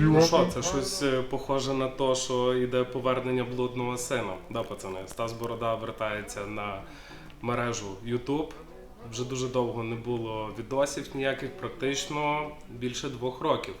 Ну що, це щось е, похоже на те, що йде повернення блудного сина. Да, пацани, Стас Борода вертається на мережу YouTube. Вже дуже довго не було відосів ніяких, практично більше двох років.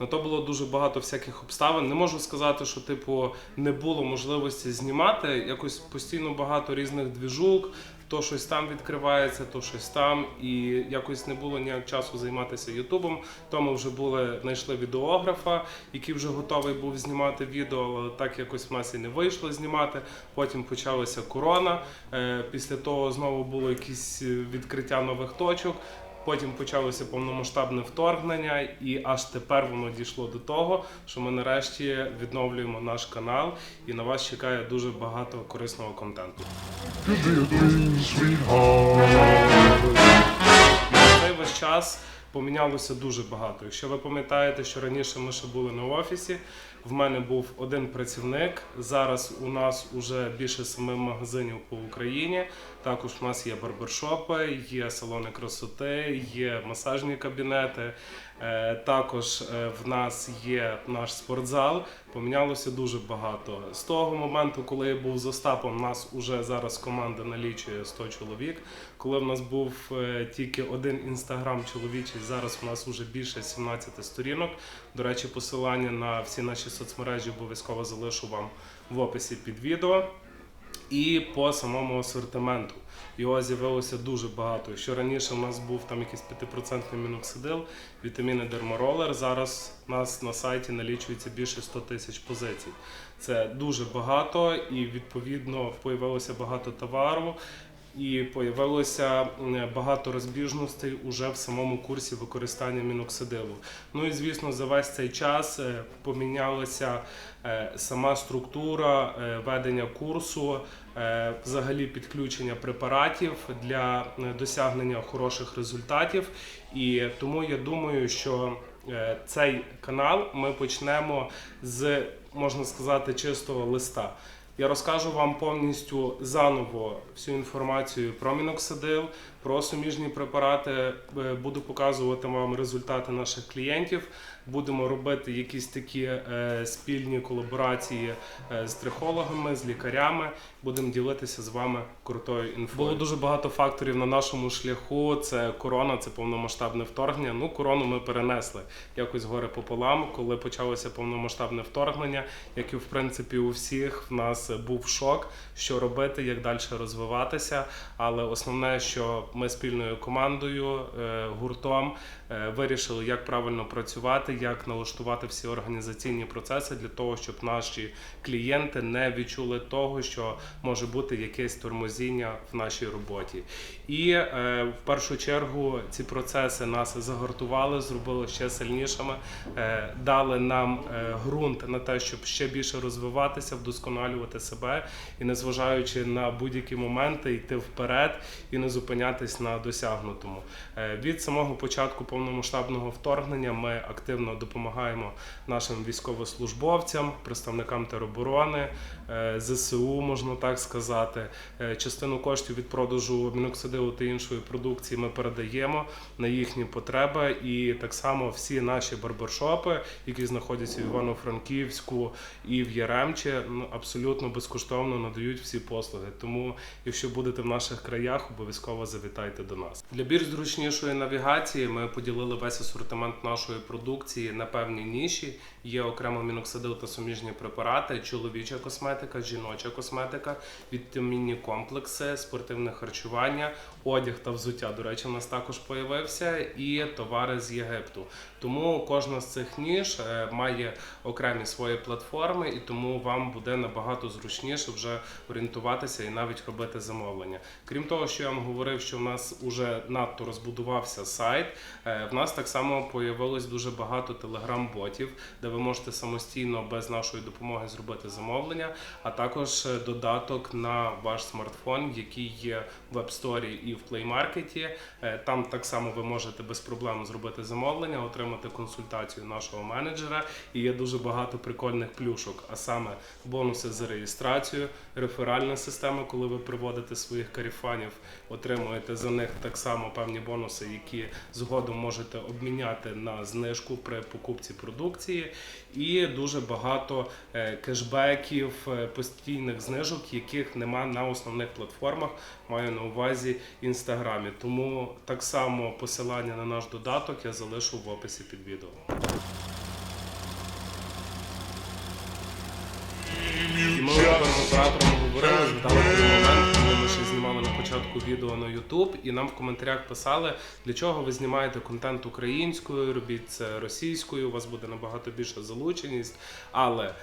На то було дуже багато всяких обставин. Не можу сказати, що типу не було можливості знімати. Якось постійно багато різних двіжук, то щось там відкривається, то щось там. І якось не було ніяк часу займатися Ютубом. То ми вже були, знайшли відеографа, який вже готовий був знімати відео, але так якось в нас і не вийшло знімати. Потім почалася корона. Е, Після того знову було якісь е, відкриття нових точок. Потім почалося повномасштабне вторгнення, і аж тепер воно дійшло до того, що ми нарешті відновлюємо наш канал, і на вас чекає дуже багато корисного контенту. Цей весь час помінялося дуже багато. Якщо ви пам'ятаєте, що раніше ми ще були на офісі, в мене був один працівник. Зараз у нас вже більше семи магазинів по Україні. Також у нас є барбершопи, є салони красоти, є масажні кабінети. Е, Також е, в нас є наш спортзал. Помінялося дуже багато. З того моменту, коли я був з Остапом, нас уже зараз команда налічує 100 чоловік. Коли в нас був е, тільки один інстаграм чоловічий, зараз у нас вже більше 17 сторінок. До речі, посилання на всі наші соцмережі обов'язково залишу вам в описі під відео. І по самому асортименту. Його з'явилося дуже багато. Якщо раніше у нас був там якийсь 5% міноксидил, вітаміни Дерморолер, зараз у нас на сайті налічується більше 100 тисяч позицій. Це дуже багато і відповідно появилося багато товару. І появилося багато розбіжностей уже в самому курсі використання міноксидилу. Ну і звісно, за весь цей час е, помінялася е, сама структура е, ведення курсу, взагалі підключення препаратів для досягнення хороших результатів. І тому я думаю, що цей канал ми почнемо з можна сказати чистого листа. Я розкажу вам повністю заново всю інформацію про міноксидил, про суміжні препарати. Е, Буду показувати вам результати наших клієнтів. Будемо робити якісь такі е, спільні колаборації е, з трихологами, з лікарями. Будемо ділитися з вами крутою інфою. Було дуже багато факторів на нашому шляху. Це корона, це повномасштабне вторгнення. Ну, корону ми перенесли якось горе пополам, коли почалося повномасштабне вторгнення, як і в принципі у всіх в нас був шок, що робити, як далі розвиватися. Але основне, що ми спільною командою, е, гуртом е, вирішили, як правильно працювати, як налаштувати всі організаційні процеси для того, щоб наші клієнти не відчули того, що може бути якесь тормозіння в нашій роботі. І е, в першу чергу ці процеси нас загартували, зробили ще сильнішими, дали нам ґрунт на те, щоб ще більше розвиватися, вдосконалювати себе і, незважаючи на будь-які моменти, йти вперед і не зупинятись на досягнутому. Е, Від самого початку повномасштабного вторгнення ми активно допомагаємо нашим військовослужбовцям, представникам тероборони, е, ЗСУ, можна так сказати. Е, Частину коштів від продажу міноксидилу та іншої продукції ми передаємо на їхні потреби. І так само всі наші барбершопи, які знаходяться в Івано-Франківську і в Яремчі, ну, абсолютно безкоштовно надають всі послуги. Тому, якщо будете в наших краях, обов'язково завітайте до нас. Для більш зручнішої навігації ми поділили весь асортимент нашої продукції на певні ніші. Є окремо міноксидил та суміжні препарати, чоловіча косметика, жіноча косметика, вітамінні комплекси, спортивне харчування, одяг та взуття. До речі, у нас також появився і товари з Єгипту. Тому кожна з цих ніж е, має окремі свої платформи, і тому вам буде набагато зручніше вже орієнтуватися і навіть робити замовлення. Крім того, що я вам говорив, що в нас вже надто розбудувався сайт. Е, В нас так само появилось дуже багато телеграм-ботів, де ви можете самостійно без нашої допомоги зробити замовлення, а також е, додаток на ваш смартфон, який є в App Store і в Play Market. Е, Там так само ви можете без проблем зробити замовлення, отримати консультацію нашого менеджера. І є дуже багато прикольних плюшок, а саме бонуси за реєстрацію, реферальна система, коли ви приводите своїх каріфанів, отримуєте за них так само певні бонуси, які згодом можете обміняти на знижку при покупці продукції, і дуже багато е, кешбеків, е, постійних знижок, яких нема на основних платформах. Маю на увазі інстаграмі. Тому так само посилання на наш додаток я залишу в описі під відео. І ми оператором говорили, згадали той момент, коли ми ще знімали на початку відео на YouTube, і нам в коментарях писали, для чого ви знімаєте контент українською, робіть це російською, у вас буде набагато більша залученість. Але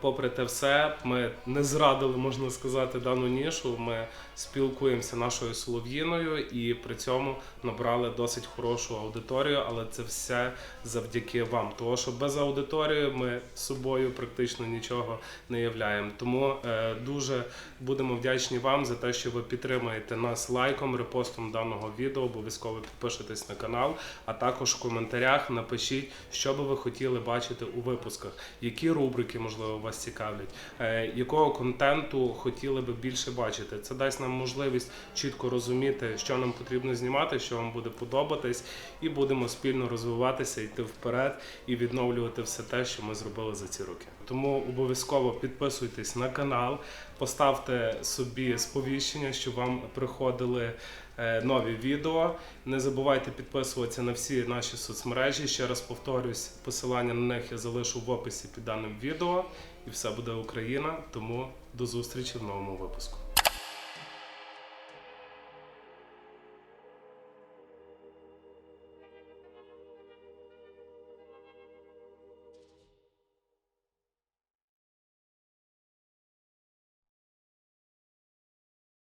попри те все, ми не зрадили, можна сказати, дану нішу. Ми спілкуємося нашою солов'їною і при цьому набрали досить хорошу аудиторію, але це все завдяки вам. Тому що без аудиторії ми собою практично нічого не являємо. Тому е, дуже будемо вдячні вам за те, що ви підтримаєте нас лайком, репостом даного відео. Обов'язково підпишитесь на канал, а також в коментарях напишіть, що би ви хотіли бачити у випусках, які рубрики можливо вас цікавлять, е, якого контенту хотіли би більше бачити. Це дасть нам можливість чітко розуміти, що нам потрібно знімати, що вам буде подобатись, і будемо спільно розвиватися, йти вперед і відновлювати все те, що ми зробили за ці роки. Тому обов'язково підписуйтесь на канал, поставте собі сповіщення, щоб вам приходили е, нові відео. Не забувайте підписуватися на всі наші соцмережі. Ще раз повторюсь, посилання на них я залишу в описі під даним відео. І все буде Україна. Тому до зустрічі в новому випуску.